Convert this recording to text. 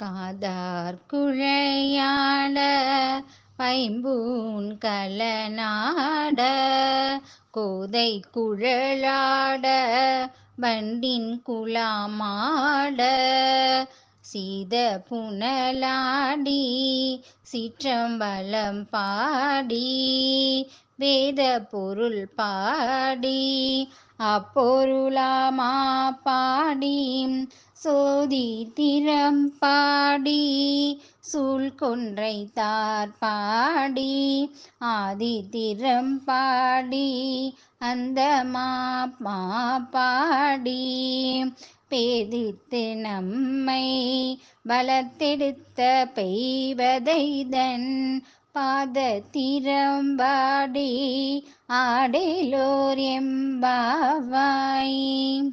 காதார் குழையாட பைம்பூன் கலநாட கோதை குழலாட வண்டின் குலாமாட சீத புனலாடி சிற்றம்பலம் பாடி வேத பொருள் பாடி அப்பொருளாமா பாடி சோதி திறம் பாடி சூழ் கொன்றை தார் பாடி ஆதி திறம் பாடி அந்த மா பாடி பேதித்து நம்மை பலத்தெடுத்த பெய்வதைதன் പാദത്തിരമ്പാടി ആടിലോരെമ്പാവായി.